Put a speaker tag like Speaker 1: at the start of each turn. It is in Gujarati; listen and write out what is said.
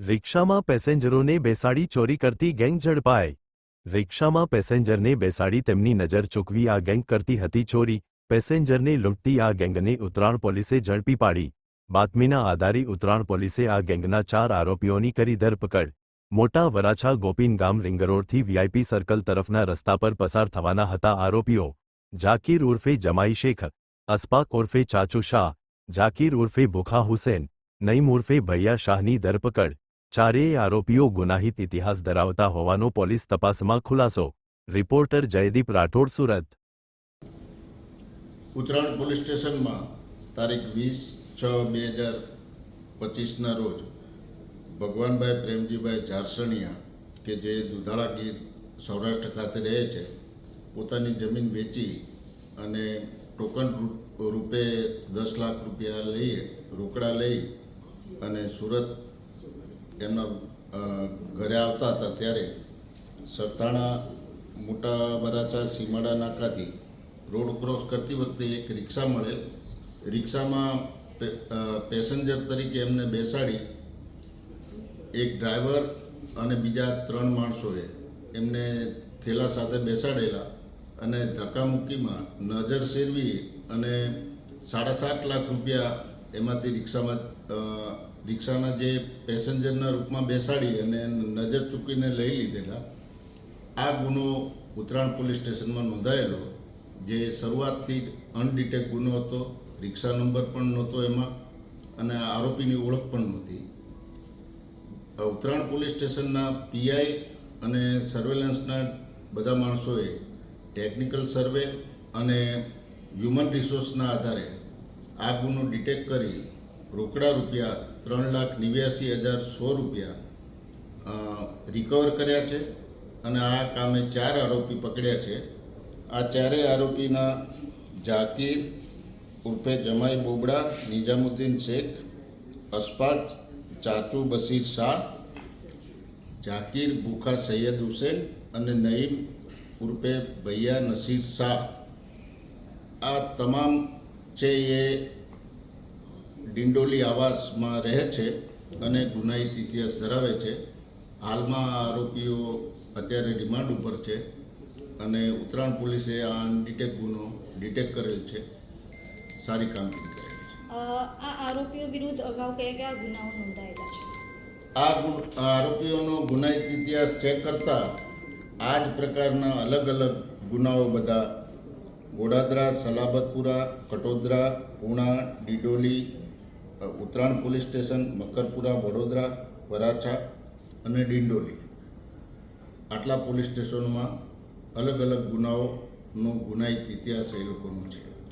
Speaker 1: રિક્ષામાં પેસેન્જરોને બેસાડી ચોરી કરતી ગેંગ ઝડપાઈ. રિક્ષામાં પેસેન્જરને બેસાડી તેમની નજર ચૂકવી આ ગેંગ કરતી હતી ચોરી. પેસેન્જરને લૂંટતી આ ગેંગને ઉત્તરાણ પોલીસે ઝડપી પાડી. બાતમીના આધારે ઉત્તરાણ પોલીસે આ ગેંગના ચાર આરોપીઓની કરી ધરપકડ. મોટા વરાછા ગોપીન ગામ રિંગરોડથી વીઆઈપી સર્કલ તરફના રસ્તા પર પસાર થવાના હતા આરોપીઓ. ઝાકીર ઉર્ફે જમાઈ શેખ, અસ્પાક ઉર્ફે ચાચુ શાહ ઝાકીર ઉર્ફે ભુખા હુસેન, નઈમ ઉર્ફે ભૈયા શાહની ધરપકડ. ચારેય આરોપીઓ ગુનાહિત ઇતિહાસ ધરાવતા હોવાનો પોલીસ તપાસમાં ખુલાસો, રિપોર્ટર જયદીપ રાઠોડ, સુરત.
Speaker 2: ઉત્તરાયણ પોલીસ સ્ટેશનમાં તારીખ વીસ છ બે હજાર પચીસના રોજ ભગવાનભાઈ પ્રેમજીભાઈ ઝારસણિયા કે જે દુધાળા ગીર સૌરાષ્ટ્ર ખાતે રહે છે, પોતાની જમીન વેચી અને ટોકન રૂપે દસ લાખ રૂપિયા લઈ રોકડા લઈ અને સુરત એમના ઘરે આવતા હતા ત્યારે સરથાણા મોટા બરાચા સીમાડા, નાકાથી રોડ ક્રોસ કરતી વખતે એક રિક્ષા મળેલ. રિક્ષામાં પેસેન્જર તરીકે એમને બેસાડી એક ડ્રાઈવર અને બીજા ત્રણ માણસોએ એમને થેલા સાથે બેસાડેલા અને ધક્કામુક્કીમાં નજર શેરવી અને સાડા સાત લાખ રૂપિયા એમાંથી રિક્ષામાં રિક્ષાના જે પેસેન્જરના રૂપમાં બેસાડી અને નજર ચૂકીને લઈ લીધેલા, આ ગુનો ઉત્તરાયણ પોલીસ સ્ટેશનમાં નોંધાયેલો, જે શરૂઆતથી જ અનડિટેક ગુનો હતો, રિક્ષા નંબર પણ નહોતો એમાં, અને આરોપીની ઓળખ પણ નહોતી. ઉત્તરાયણ પોલીસ સ્ટેશનના પીઆઈ અને સર્વેલન્સના બધા માણસોએ ટેકનિકલ સર્વે અને હ્યુમન રિસોર્સના આધારે આ ગુનો ડિટેક્ટ કરી રોકડા રૂપિયા ત્રણ લાખ નેવ્યાસી હજાર સો રૂપિયા રિકવર કર્યા છે અને આ કામે ચાર આરોપી પકડ્યા છે. આ ચારેય આરોપીના ઝાકીર ઉર્ફે જમાઈ બોબડા, નિઝામુદ્દીન શેખ અસ્પાક ચાચુ બસીર શાહ ઝાકીર ભૂખા સૈયદ હુસેન અને નઈમ ઉર્ફે ભૈયા નસીર શાહ. આ તમામ છે એ ડિંડોલી આવાસમાં રહે છે અને ગુનાહિત ઇતિહાસ ધરાવે છે. હાલમાં આરોપીઓ અત્યારે રિમાન્ડ ઉપર છે અને ઉત્તરાયણ પોલીસે આ અનડિટેક ગુનો ડિટેક્ટ કરેલ છે. સારી કામગીરી કરેલી છે.
Speaker 3: આ આરોપીઓ વિરુદ્ધ અગાઉ કયા કયા ગુનાઓ નોંધાયેલા છે?
Speaker 2: આ આરોપીઓનો ગુનાહિત ઇતિહાસ ચેક કરતા આ જ પ્રકારના અલગ અલગ ગુનાઓ બધા ગોડાદરા સલાબતપુરા કટોદરા પૂણા ડિડોલી ઉત્તરાયણ પોલીસ સ્ટેશન, મકરપુરા, વડોદરા, વરાછા અને ડિંડોલી. આટલા પોલીસ સ્ટેશનોમાં અલગ અલગ ગુનાઓનો ગુનાહિત ઇતિહાસ એ લોકોનો છે.